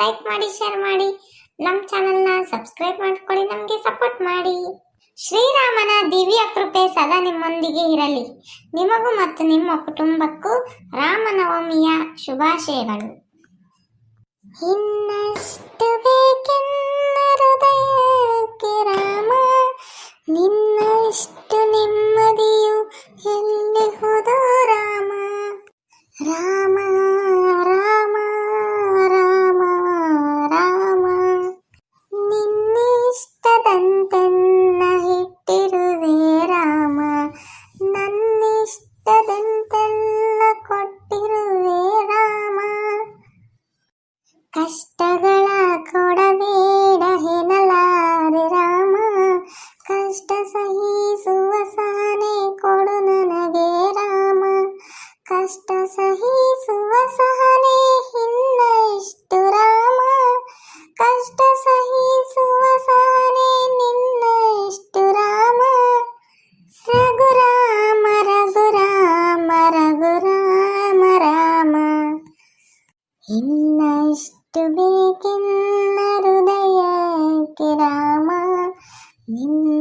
Like ಮಾಡಿ share ಮಾಡಿ. ನಮ್ಮ ಚಾನೆಲ್ನ ಸಬ್ಸ್ಕ್ರೈಬ್ ಮಾಡ್ಕೊಳ್ಳಿ, ನಮಗೆ ಸಪೋರ್ಟ್ ಮಾಡಿ. ಶ್ರೀರಾಮನ ದಿವ್ಯ ಕೃಪೆ ಸದಾ ನಿಮ್ಮೊಂದಿಗೆ ಇರಲಿ. ನಿಮಗೂ ಮತ್ತು ನಿಮ್ಮ ಕುಟುಂಬಕ್ಕೂ ರಾಮನವಮಿಯ ಶುಭಾಶಯಗಳು. ಇನ್ನಷ್ಟು ಬೇಕೆನ್ನ ಹೃದಯಕ್ಕೆ ರಾಮ ಕಷ್ಟ ಸಹಿಸುವ ಸಹನೆ ನಿನ್ನ ಇಷ್ಟು ರಾಮ ರಘುರಾಮ ರಘುರಾಮ ರಘುರಾಮ ರಾಮ ಇನ್ನಷ್ಟು ಬೇಕೆನ್ನ ಹೃದಯಕ್ಕೆ ರಾಮ, ನಿನ್ನ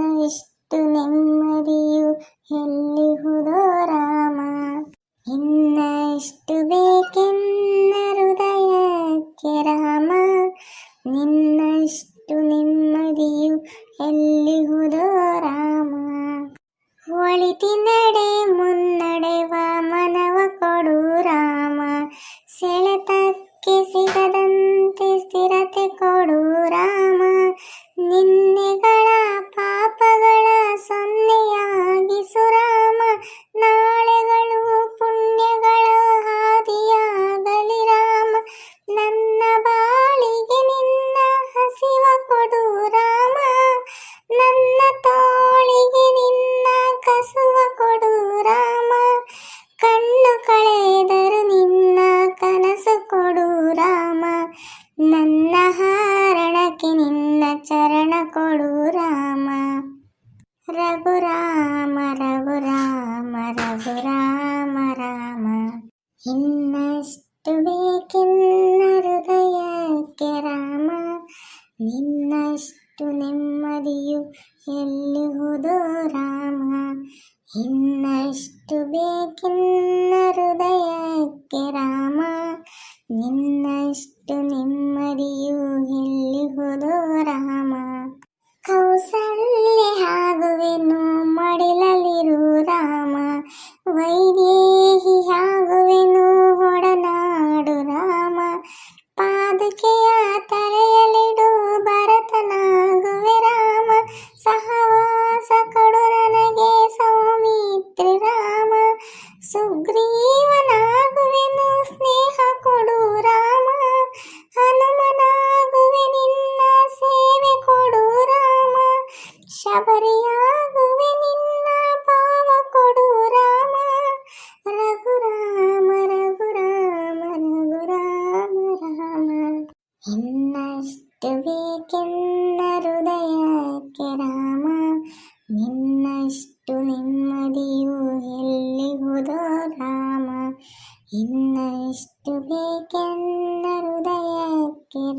ಇನ್ನಷ್ಟು ಬೇಕೆನ್ನ ಹೃದಯಕ್ಕೆ ರಾಮ. ನಿನ್ನಷ್ಟು ನೆಮ್ಮದಿಯು ಎಲ್ಲಿಹುದೋ ರಾಮ. ಇನ್ನಷ್ಟು ಬೇಕೆನ್ನ ಹೃದಯಕ್ಕೆ ರಾಮ. ನಿನ್ನಷ್ಟು ನೆಮ್ಮದಿಯು ಎಲ್ಲಿಹುದೋ ರಾಮ. ಕೌಸಲ್ಯ ಹಾಗುವೆನು ಮಡಿಲಲ್ಲಿರು ರಾಮ. ವೈದೇಹಿ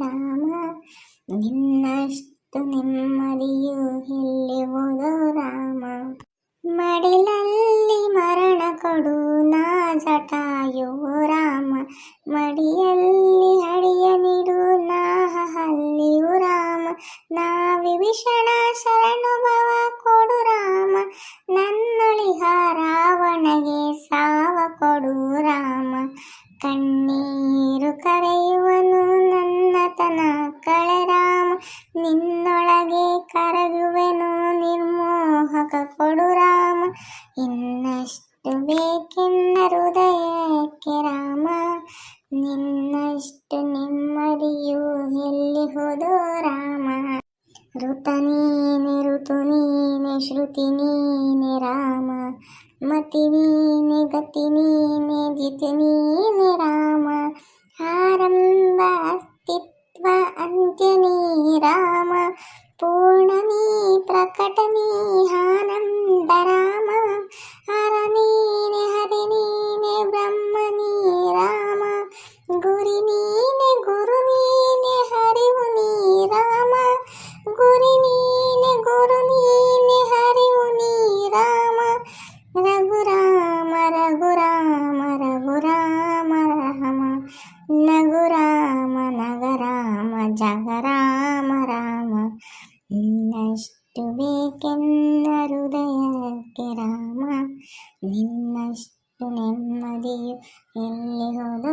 ರಾಮ ನಿನ್ನಷ್ಟು ನೆಮ್ಮದಿಯು ಎಲ್ಲಿಹುದೋ ರಾಮ. ಮಡಿಲಲ್ಲಿ ಮರಣ ಕೊಡು ನಾ ಜಟಾಯೋ ರಾಮ. ಮಡಿಯಲ್ಲಿ ಹಡಿಯ ನೀಡು ನಾ ಹಲ್ಲಿಯು ರಾಮ. ನಾ ವಿಭೀಷಣ ರಾಮ ನಿನ್ನೊಳಗೆ ಕರಗುವೆನು ನಿರ್ಮೋಹಕ ಕೊಡು ರಾಮ ಇನ್ನಷ್ಟು ಬೇಕೆನ್ನ ಹೃದಯಕ್ಕೆ ರಾಮ. ನಿನ್ನಷ್ಟು ನೆಮ್ಮದಿಯು ಎಲ್ಲಿ ಹೋದು ರಾಮ. ಋತ ನೀನೆ, ಋತು ನೀನೆ, ಶ್ರುತಿ ನೀನೆ ರಾಮ. ಮತಿ ನೀನೆ, ಗತಿ ನೀನೆ ಜಿತಿ ನೀನೆ ರಾಮ. ಆರಂಭ ಅಸ್ತಿತ್ವ ಅಂತ್ಯ ನೀ ರಾಮ ಪೂರ್ಣ ನೀ ಪ್ರಕಟ ನೀ ಆನಂದ ರಾಮ ಹರ ನೀನೆ ನಿನ್ನಷ್ಟು ಬೇಕೆನ್ನ ಹೃದಯಕ್ಕೆ ರಾಮ ನಿನ್ನಷ್ಟು ನೆಮ್ಮದಿಯು ಎಲ್ಲಿ ಹೋದ